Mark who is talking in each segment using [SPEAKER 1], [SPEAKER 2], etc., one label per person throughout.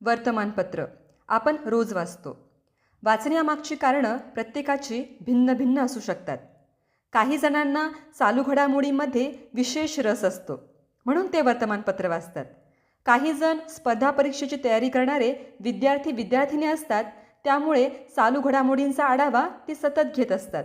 [SPEAKER 1] वर्तमानपत्र. आपण रोज वाचतो. वाचण्यामागची कारणं प्रत्येकाची भिन्न भिन्न असू शकतात. काही जणांना चालू घडामोडीमध्ये विशेष रस असतो म्हणून ते वर्तमानपत्र वाचतात. काही जण स्पर्धा परीक्षेची तयारी करणारे विद्यार्थी विद्यार्थिनी असतात त्यामुळे चालू घडामोडींचा आढावा ते सतत घेत असतात.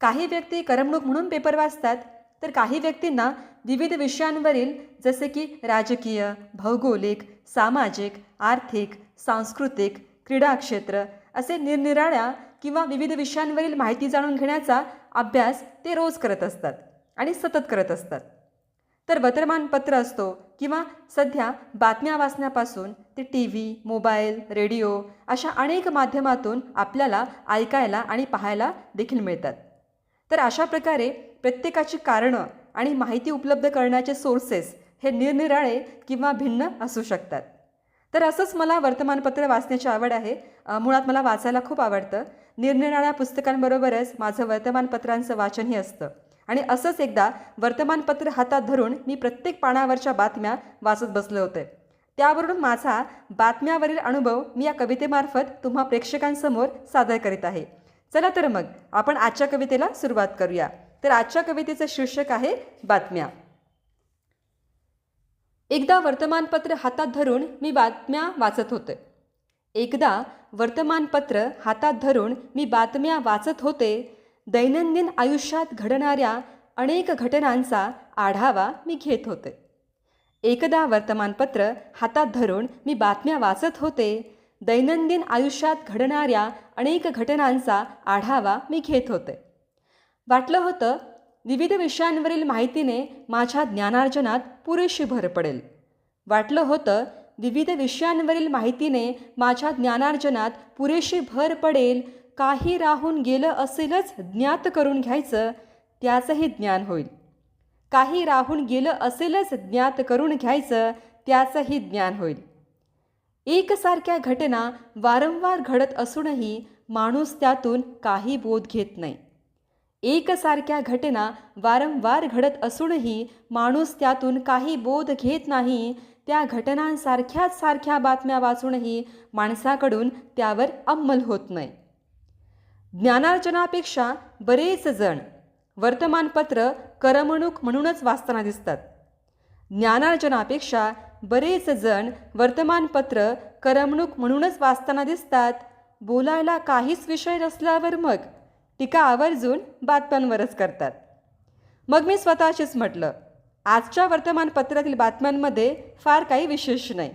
[SPEAKER 1] काही व्यक्ती करमणूक म्हणून पेपर वाचतात तर काही व्यक्तींना विविध विषयांवरील जसे की राजकीय भौगोलिक सामाजिक आर्थिक सांस्कृतिक क्रीडा क्षेत्र असे निरनिराळ्या किंवा विविध विषयांवरील माहिती जाणून घेण्याचा अभ्यास ते रोज करत असतात आणि सतत करत असतात. तर वर्तमानपत्र असतो किंवा सध्या बातम्या वाचण्यापासून ते टी व्ही मोबाईल रेडिओ अशा अनेक माध्यमातून आपल्याला ऐकायला आणि पाहायला देखील मिळतात. तर अशा प्रकारे प्रत्येकाची कारणं आणि माहिती उपलब्ध करण्याचे सोर्सेस हे निरनिराळे किंवा भिन्न असू शकतात. तर असंच मला वर्तमानपत्र वाचण्याची आवड आहे. मुळात मला वाचायला खूप आवडतं. निरनिराळ्या पुस्तकांबरोबरच माझं वर्तमानपत्रांचं वाचनही असतं. आणि असंच एकदा वर्तमानपत्र हातात धरून मी प्रत्येक पानावरच्या बातम्या वाचत बसले होते. त्यावरून माझा बातम्यावरील अनुभव मी या कवितेमार्फत तुम्हा प्रेक्षकांसमोर सादर करीत आहे. चला तर मग आपण आजच्या कवितेला सुरुवात करूया. तर आजच्या कवितेचं शीर्षक आहे बातम्या. एकदा वर्तमानपत्र हातात धरून मी बातम्या वाचत होते. एकदा वर्तमानपत्र हातात धरून मी बातम्या वाचत होते. दैनंदिन आयुष्यात घडणाऱ्या अनेक घटनांचा आढावा मी घेत होते. एकदा वर्तमानपत्र हातात धरून मी बातम्या वाचत होते. दैनंदिन आयुष्यात घडणाऱ्या अनेक घटनांचा आढावा मी घेत होते. वाटलं होतं विविध विषयांवरील माहितीने माझ्या ज्ञानार्जनात पुरेशी भर पडेल. वाटलं होतं विविध विषयांवरील माहितीने माझ्या ज्ञानार्जनात पुरेशी भर पडेल काही राहून गेलं असेलच ज्ञात करून घ्यायचं त्याचंही ज्ञान होईल. काही राहून गेलं असेलच ज्ञात करून घ्यायचं त्याचंही ज्ञान होईल. एकसारख्या घटना वारंवार घडत असूनही माणूस त्यातून काही बोध घेत नाही. एकसारख्या घटना वारंवार घडत असूनही माणूस त्यातून काही बोध घेत नाही त्या घटनांसारख्याच सारख्या बातम्या वाचूनही माणसाकडून त्यावर अंमल होत नाही. ज्ञानार्जनापेक्षा बरेच जण वर्तमानपत्र करमणूक म्हणूनच वाचताना दिसतात. ज्ञानार्जनापेक्षा बरेच जण वर्तमानपत्र करमणूक म्हणूनच वाचताना दिसतात. बोलायला काहीच विषय नसल्यावर मग टीका आवर्जून बातम्यांवरच करतात. मग मी स्वतःशीच म्हटलं आजच्या वर्तमानपत्रातील बातम्यांमध्ये फार काही विशेष नाही.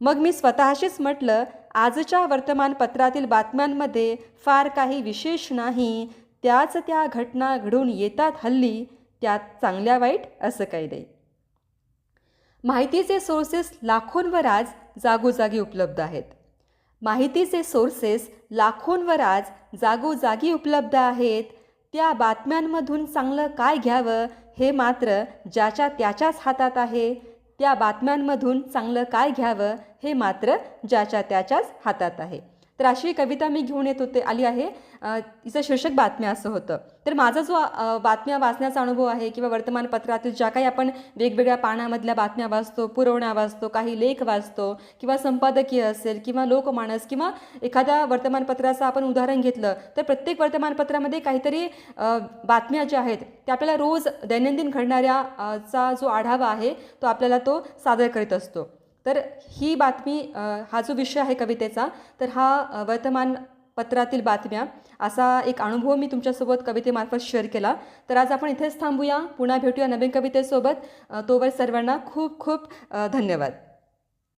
[SPEAKER 1] मग मी स्वतःशीच म्हटलं आजच्या वर्तमानपत्रातील बातम्यांमध्ये फार काही विशेष नाही त्याच त्या घटना घडून येतात हल्ली त्यात चांगल्या वाईट असं काही नाही. माहितीचे सोर्सेस लाखोंवर आज जागोजागी उपलब्ध आहेत. माहितीचे सोर्सेस लाखोंवर आज जागोजागी उपलब्ध आहेत. त्या बातम्यांमधून चांगलं काय घ्यावं हे मात्र ज्याच्या त्याच्याच हातात आहे. त्या बातम्यांमधून चांगलं काय घ्यावं हे मात्र ज्याच्या त्याच्याच हातात आहे. तर अशी कविता मी घेऊन येत होते आली आहे. तिचं शीर्षक बातम्या असं होतं. तर माझा जो बातम्या वाचण्याचा अनुभव आहे किंवा वर्तमानपत्रातील ज्या काही आपण वेगवेगळ्या पानामधल्या बातम्या वाचतो पुरवण्या वाचतो काही लेख वाचतो किंवा संपादकीय असेल किंवा लोकमानस किंवा एखाद्या वर्तमानपत्राचं आपण उदाहरण घेतलं तर प्रत्येक वर्तमानपत्रामध्ये काहीतरी बातम्या ज्या आहेत त्या आपल्याला रोज दैनंदिन घडणाऱ्या चा जो आढावा आहे तो आपल्याला तो सादर करीत असतो. तर ही बातमी हा जो विषय आहे कवितेचा तर हा वर्तमानपत्रातील बातम्या असा एक अनुभव मी तुमच्यासोबत कवितेमार्फत शेअर केला. तर आज आपण इथेच थांबूया. पुन्हा भेटूया नवीन कवितेसोबत. तोवर सर्वांना खूप खूप धन्यवाद.